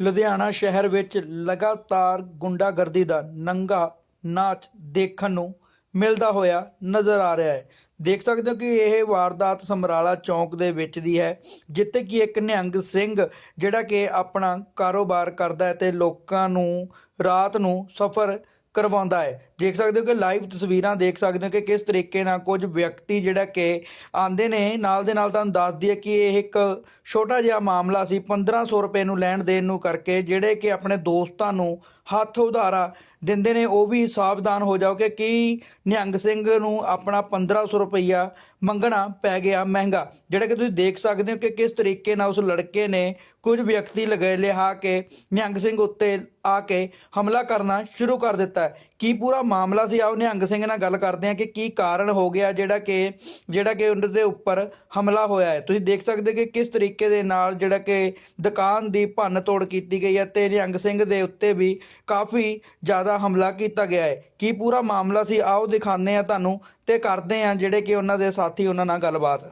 ਲੁਧਿਆਣਾ ਸ਼ਹਿਰ ਵਿੱਚ ਲਗਾਤਾਰ ਗੁੰਡਾਗਰਦੀ ਦਾ ਨੰਗਾ ਨਾਚ ਦੇਖਣ ਨੂੰ ਮਿਲਦਾ ਹੋਇਆ ਨਜ਼ਰ ਆ ਰਿਹਾ ਹੈ। ਦੇਖ ਸਕਦੇ ਹੋ ਕਿ ਇਹ ਵਾਰਦਾਤ ਸਮਰਾਲਾ ਚੌਂਕ ਦੇ ਵਿੱਚ ਦੀ ਹੈ, ਜਿੱਥੇ ਕਿ ਇੱਕ ਨਿਹੰਗ ਸਿੰਘ ਜਿਹੜਾ ਕਿ ਆਪਣਾ ਕਾਰੋਬਾਰ ਕਰਦਾ ਹੈ ਤੇ ਲੋਕਾਂ ਨੂੰ ਰਾਤ ਨੂੰ ਸਫ਼ਰ ਕਰਵਾਉਂਦਾ ਹੈ। ਦੇਖ ਸਕਦੇ ਹੋ ਕਿ ਲਾਈਵ ਤਸਵੀਰਾਂ ਦੇਖ ਸਕਦੇ ਹੋ ਕਿ ਕਿਸ ਤਰੀਕੇ ਨਾਲ ਕੁਝ ਵਿਅਕਤੀ ਜਿਹੜਾ ਕਿ ਆਂਦੇ ਨੇ, ਨਾਲ ਦੇ ਨਾਲ ਤੁਹਾਨੂੰ ਦੱਸ ਦਈਏ ਕਿ ਇਹ ਇੱਕ ਛੋਟਾ ਜਿਹਾ ਮਾਮਲਾ ਸੀ। 1500 ਰੁਪਏ ਨੂੰ ਲੈਣ ਦੇਣ ਨੂੰ ਕਰਕੇ ਜਿਹੜੇ ਕਿ ਆਪਣੇ ਦੋਸਤਾਂ ਨੂੰ ਹੱਥ ਉਧਾਰਾ ਦਿੰਦੇ ਨੇ, ਉਹ ਵੀ ਸਾਵਧਾਨ ਹੋ ਜਾਓ ਕਿ ਕੀ ਨਿਹੰਗ ਸਿੰਘ ਨੂੰ ਆਪਣਾ 1500 ਰੁਪਈਆ ਮੰਗਣਾ ਪੈ ਗਿਆ ਮਹਿੰਗਾ। ਜਿਹੜਾ ਕਿ ਤੁਸੀਂ ਦੇਖ ਸਕਦੇ ਹੋ ਕਿ ਕਿਸ ਤਰੀਕੇ ਨਾਲ ਉਸ ਲੜਕੇ ਨੇ ਕੁਝ ਵਿਅਕਤੀ ਲਗੇ ਲਿਹਾ ਕੇ ਨਿਹੰਗ ਸਿੰਘ ਉੱਤੇ ਆ ਕੇ ਹਮਲਾ ਕਰਨਾ ਸ਼ੁਰੂ ਕਰ ਦਿੱਤਾ ਕੀ ਪੂਰਾ ਮਾਮਲਾ ਸੀ? ਆਓ ਨਿਹੰਗ ਸਿੰਘ ਨਾਲ ਗੱਲ ਕਰਦੇ ਹਾਂ ਕਿ ਕੀ ਕਾਰਨ ਹੋ ਗਿਆ ਜਿਹੜਾ ਕਿ ਜਿਹੜਾ ਕਿ ਉਹਨਾਂ ਦੇ ਉੱਪਰ ਹਮਲਾ ਹੋਇਆ ਹੈ। ਤੁਸੀਂ ਦੇਖ ਸਕਦੇ ਕਿ ਕਿਸ ਤਰੀਕੇ ਦੇ ਨਾਲ ਜਿਹੜਾ ਕਿ ਦੁਕਾਨ ਦੀ ਭੰਨ ਤੋੜ ਕੀਤੀ ਗਈ ਹੈ ਤੇ ਨਿਹੰਗ ਸਿੰਘ ਦੇ ਉੱਤੇ ਵੀ ਕਾਫੀ ਜ਼ਿਆਦਾ ਹਮਲਾ ਕੀਤਾ ਗਿਆ ਹੈ। ਕੀ ਪੂਰਾ ਮਾਮਲਾ ਸੀ? ਆਓ ਦਿਖਾਉਂਦੇ ਆ ਤੁਹਾਨੂੰ ਤੇ ਕਰਦੇ ਆ ਜਿਹੜੇ ਕਿ ਉਹਨਾਂ ਦੇ ਸਾਥੀ ਉਹਨਾਂ ਨਾਲ ਗੱਲਬਾਤ।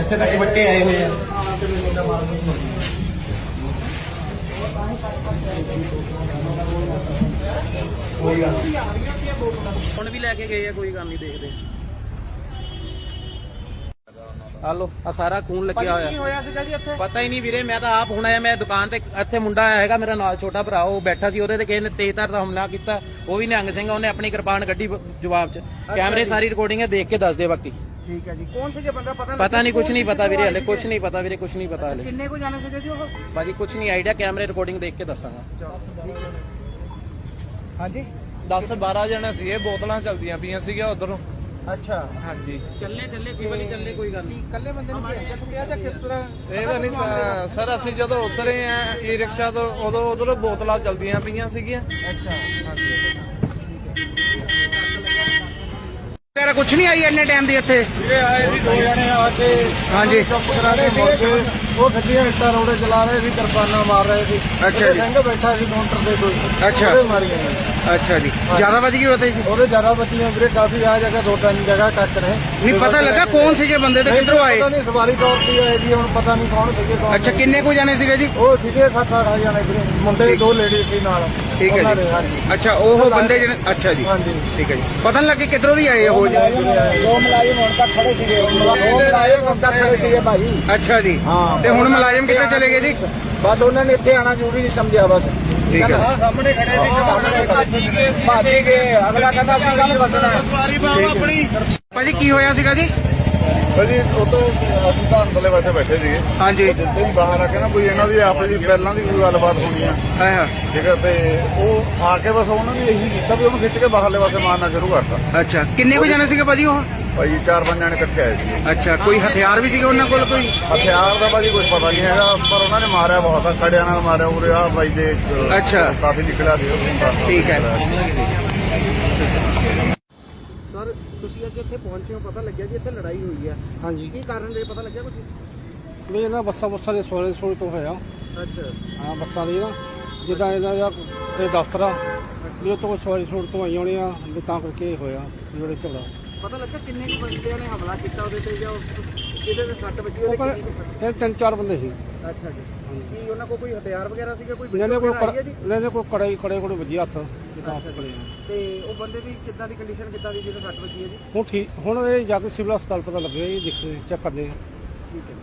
ਇੱਥੇ ਤੱਕ ਬੱਟੇ ਆਏ ਹੋਏ ਆ। ਕੋਈ ਗੱਲ ਨਹੀਂ। ਹੁਣ ਵੀ ਲੈ ਕੇ ਗਏ ਆ ਕੋਈ ਗੱਲ ਨਹੀਂ ਦੇਖਦੇ। ਹਾਲੋ ਆ ਸਾਰਾ ਖੂਨ ਲੱਗਿਆ ਕੀ ਹੋਇਆ। ਹੋਇਆ ਸੀਗਾ ਜੀ ਇੱਥੇ। ਪਤਾ ਹੀ ਨਹੀਂ ਵੀਰੇ ਮੈਂ ਤਾਂ ਆਪ ਹੁਣ ਆਇਆ ਮੈਂ ਦੁਕਾਨ ਤੇ ਇੱਥੇ ਮੁੰਡਾ ਆਇਆ ਹੈਗਾ ਮੇਰਾ ਨਾਲ ਛੋਟਾ ਭਰਾ ਉਹ ਬੈਠਾ ਸੀ ਉਹਦੇ ਤੇ ਕਿਸੇ ਨੇ ਤੇਜ਼ਧਾਰ ਦਾ ਹਮਲਾ ਕੀਤਾ। ਉਹ ਵੀ ਨਿਹੰਗ ਸਿੰਘ ਆ, ਉਹਨੇ ਆਪਣੀ ਕਿਰਪਾਨ ਕੱਢੀ ਬ- ਜਵਾਬ ਚ। ਕੈਮਰੇ ਸਾਰੀ ਰਿਕਾਰਡਿੰਗ ਹੈ ਦੇਖ ਕੇ ਦੱਸ ਦੇ ਬਾਕੀ। ਠੀਕ ਹੈ ਜੀ। ਕੌਣ ਸੀਗੇ ਬੰਦਾ? ਪਤਾ ਪਤਾ ਨਹੀਂ ਕੁਝ ਨਹੀਂ ਪਤਾ ਵੀਰੇ ਹਲੇ ਕੁਝ ਨਹੀਂ ਪਤਾ ਵੀਰੇ ਕੁਝ ਨਹੀਂ ਪਤਾ ਹਲੇ। ਕਿੰਨੇ ਕੋ ਜਾਣੇ ਸੀਗੇ ਜੀ ਉਹ? ਬਾਜੀ ਕੁਝ ਨਹੀਂ ਆਈਡੀਆ ਕੈਮਰੇ ਰਿਕਾਰਡਿੰਗ ਦੇਖ ਕੇ ਦੱਸਾਂਗਾ। ਹਾਂਜੀ? 10 12 ਜਣੇ ਸੀਗੇ ਬੋਤਲਾਂ ਚਲਦੀਆਂ ਪਈਆਂ ਸੀਗੀਆਂ ਉਧਰੋਂ। ਅੱਛਾ। ਹਾਂਜੀ। ਚੱਲੇ ਚੱਲੇ ਸਿਵਲ ਚੱਲੇ ਕੋਈ ਗੱਲ ਨਹੀਂ। ਇਕੱਲੇ ਬੰਦੇ ਨੂੰ ਭੇਜਿਆ ਪਿਆ ਜਾਂ ਕਿਸ ਤਰ੍ਹਾਂ? ਇਹ ਤਾਂ ਨਹੀਂ ਸ- ਸਰ ਅਸੀਂ ਜਦੋਂ ਉਤਰੇ ਆ ਈ ਰਿਕਸ਼ਾ ਤੋਂ ਉਦੋਂ ਉਧਰ ਬੋਤਲਾਂ ਚਲਦੀਆਂ ਪਈਆਂ ਸੀਗੀਆਂ। ਅੱਛਾ ਕੁਝ ਨਹੀਂ ਆਈ ਇੰਨੇ ਟਾਈਮ ਦੀ ਇੱਥੇ? ਵੀਰੇ ਆਏ ਸੀ ਦੋ ਜਣੇ ਆ ਕੇ। ਹਾਂਜੀ। ਚੁੱਪ ਕਰਾ ਕੇ ਮੁੜ ਕੇ ਉਹ ਖੱਜੀਆਂ ਇੱਟਾਂ ਰੋੜੇ ਚਲਾ ਰਹੇ ਸੀ ਕਿਰਪਾਨਾਂ ਮਾਰ ਰਹੇ ਸੀ। ਅੱਛਾ ਜੀ। ਸਿੰਘ ਬੈਠਾ ਸੀ ਕਾਊਂਟਰ ਦੇ ਕੋਈ। ਅੱਛਾ। ਉਹਦੇ ਮਾਰੀਆਂ ਨੇ। ਅੱਛਾ ਜੀ। ਜ਼ਿਆਦਾ ਵੱਜ ਗਈ ਉਹਤੇ ਜੀ ਉਹਦੇ ਜ਼ਿਆਦਾ ਬੱਤੀਆਂ ਵੀਰੇ ਕਾਫੀ ਆ ਜਗ੍ਹਾ ਦੋ ਤਿੰਨ ਜਗ੍ਹਾ ਟੱਕ ਨੇ ਨਹੀਂ ਪਤਾ ਲੱਗਾ ਕੌਣ ਸੀਗੇ ਬੰਦੇ ਤੇ ਕਿੱਧਰੋਂ ਆਏ? ਪਤਾ ਨਹੀਂ ਸਵਾਰੀ ਤੌਰ ਤੇ ਆਏ ਜੀ ਹੁਣ ਪਤਾ ਨਹੀਂ ਕੌਣ ਸੀਗੇ ਕੌਣ ਅੱਛਾ ਨਹੀਂ। ਕਿੰਨੇ ਕੁ ਜਾਣੇ ਸੀਗੇ ਜੀ? ਉਹ ਸੀਗੇ ਸੱਤ ਅੱਠ ਜਾਣੇ ਵੀਰੇ। ਮੁੰਡੇ ਦੋ ਲੇਡੀ ਸੀ ਨਾਲ। ਠੀਕ ਹੈ ਜੀ। ਅੱਛਾ ਉਹ ਬੰਦੇ ਜਿਹੜੇ ਅੱਛਾ ਜੀ। ਠੀਕ ਹੈ ਜੀ। ਪਤਾ ਨਹੀਂ ਲੱਗੇ ਕਿੱਧਰੋਂ ਦੀ ਆਏ ਉਹ ਜੀ ਦੋ ਮਲਾਜ਼ਮ ਹੁਣ ਤੱਕ ਖੜੇ ਸੀਗੇ। ਦੋ ਮਲਾਜ਼ਮ ਹੁਣ ਤੱਕ ਖੜੇ ਸੀਗੇ ਭਾਈ ਅੱਛਾ ਜੀ। ਤੇ ਹੁਣ ਮੁਲਾਜ਼ਮ ਕਿੱਥੇ ਚਲੇ ਗਏ ਜੀ? ਬਸ ਉਹਨਾਂ ਨੇ ਇੱਥੇ ਆਣਾ ਜ਼ਰੂਰੀ ਨਹੀਂ ਸਮਝਿਆ ਬਸ। ਠੀਕ ਹੈ। ਸਾਹਮਣੇ ਖੜੇ ਸੀ। ਭਾਜੀ ਗਏ। ਅਗਲਾ ਕਹਿੰਦਾ ਸੀ ਕੱਲ ਬਸਣਾ। ਸਵਾਰੀ ਬਾਬਾ ਆਪਣੀ ਭਾਜੀ ਕੀ ਹੋਇਆ ਸੀਗਾ ਜੀ? ਭਾਜੀ ਉਦੋਂ ਅਸੀਂ ਤਾਂ ਅੰਦਰਲੇ ਪਾਸੇ ਬੈਠੇ ਸੀਗੇ। ਹਾਂਜੀ। ਜਿੱਥੇ ਵੀ ਬਾਹਰ ਆ ਕੇ ਨਾ ਕੋਈ ਇਹਨਾਂ ਦੀ ਆਪਸ ਦੀ ਪਹਿਲਾਂ ਦੀ ਕੋਈ ਗੱਲਬਾਤ ਹੋਣੀ ਆ। ਹਾਂ ਹਾਂ। ਠੀਕ ਹੈ ਤੇ ਉਹ ਆ ਕੇ ਬਸ ਉਹਨਾਂ ਨੇ ਇਹੀ ਕੀਤਾ ਵੀ ਉਹਨੂੰ ਖਿੱਚ ਕੇ ਬਾਹਰਲੇ ਪਾਸੇ ਮਾਰਨਾ ਸ਼ੁਰੂ ਕਰਤਾ। ਅੱਛਾ ਕਿੰਨੇ ਕੁ ਜਾਣੇ ਸੀਗੇ ਭਾਜੀ ਉਹ? ਭਾਈ ਚਾਰ ਪੰਜ ਜਣੇ ਇਕੱਠੇ ਆਏ ਸੀ ਅੱਛਾ ਕੋਈ ਹਥਿਆਰ ਵੀ ਸੀਗੇ ਉਹਨਾਂ ਕੋਲ ਕੋਈ? ਹਥਿਆਰ ਦਾ ਭਾਜੀ ਕੁਝ ਪਤਾ ਨਹੀਂ ਹੈਗਾ ਪਰ ਉਹਨਾਂ ਨੇ ਮਾਰਿਆ ਬਹੁਤ ਆ ਨਾਲ ਮਾਰਿਆ ਉਰੇ ਆ ਬਾਈ ਦੇ ਅੱਛਾ। ਕਾਫੀ ਨਿਕਲਿਆ ਸੀ ਉਹ। ਠੀਕ ਹੈ। ਤੁਸੀਂ ਅੱਜ ਇੱਥੇ ਪਹੁੰਚੇ ਹੋ ਪਤਾ ਲੱਗਿਆ ਜੀ ਇੱਥੇ ਲੜਾਈ ਹੋਈ ਹੈ ਹਾਂਜੀ। ਕੀ ਕਾਰਨ ਇਹ ਪਤਾ ਲੱਗਿਆ ਕੁਝ ਵੀ ਇਹਨਾਂ ਬੱਸਾਂ ਬੱਸਾਂ ਦੇ ਸੋਲੇ ਸੋਲੇ ਤੋਂ ਹੋਇਆ। ਅੱਛਾ। ਹਾਂ ਬੱਸਾਂ ਦੀ ਨਾ ਜਿੱਦਾਂ ਇਹਨਾਂ ਦਾ ਇਹ ਦਫ਼ਤਰ ਆ ਵੀ ਉਹ ਤੋਂ ਸਵਾਰੀ ਸੋਲ ਤੋਂ ਆਈ ਹੋਣੀ ਆ ਵੀ ਤਾਂ ਕਰਕੇ ਇਹ ਹੋਇਆ ਜਿਹੜੇ ਝਗੜਾ। ਪਤਾ ਲੱਗਾ ਕਿੰਨੇ ਕੁ ਬੰਦਿਆਂ ਨੇ ਹਮਲਾ ਕੀਤਾ ਉਹਦੇ ਤੇ ਜਾਂ ਜਿਹਦੇ ਤੇ ਸੱਟ ਵੱਜੀ ਉਹ ਉਹਦੇ ਕਹਿੰਦੇ ਤਿੰਨ ਚਾਰ ਬੰਦੇ ਸੀ। ਅੱਛਾ ਜੀ। ਕੀ ਉਹਨਾਂ ਕੋਲ ਕੋਈ ਹਥਿਆਰ ਵਗੈਰਾ ਸੀਗਾ? ਕੋਈ ਇਹਨਾਂ ਨੇ ਕੋਈ ਵਗੈਰਾ ਆਈ ਹੈ ਜੀ? ਇਹਨਾਂ ਨੇ ਕੋਈ ਕੜੇ ਕੜੇ ਕੋਲੇ ਵੱਜੀ ਹੱਥ। ਜਿੱਦਾਂ ਕੜੇ ਤੇ ਉਹ ਬੰਦੇ ਦੀ ਕਿੱਦਾਂ ਦੀ ਕੰਡੀਸ਼ਨ ਕਿੱਦਾਂ ਦੀ ਜਿਹਦੇ ਸੱਟ ਵੱਜੀ ਹੈ ਜੀ? ਹੁਣ ਠੀਕ ਹੁਣ ਇਹ ਜਾ ਕੇ ਸਿਵਲ ਹਸਪਤਾਲ ਪਤਾ ਲੱਗਿਆ ਦੇਖਦੇ ਚੈੱਕ ਕਰਦੇ ਆ। ਠੀਕ ਹੈ।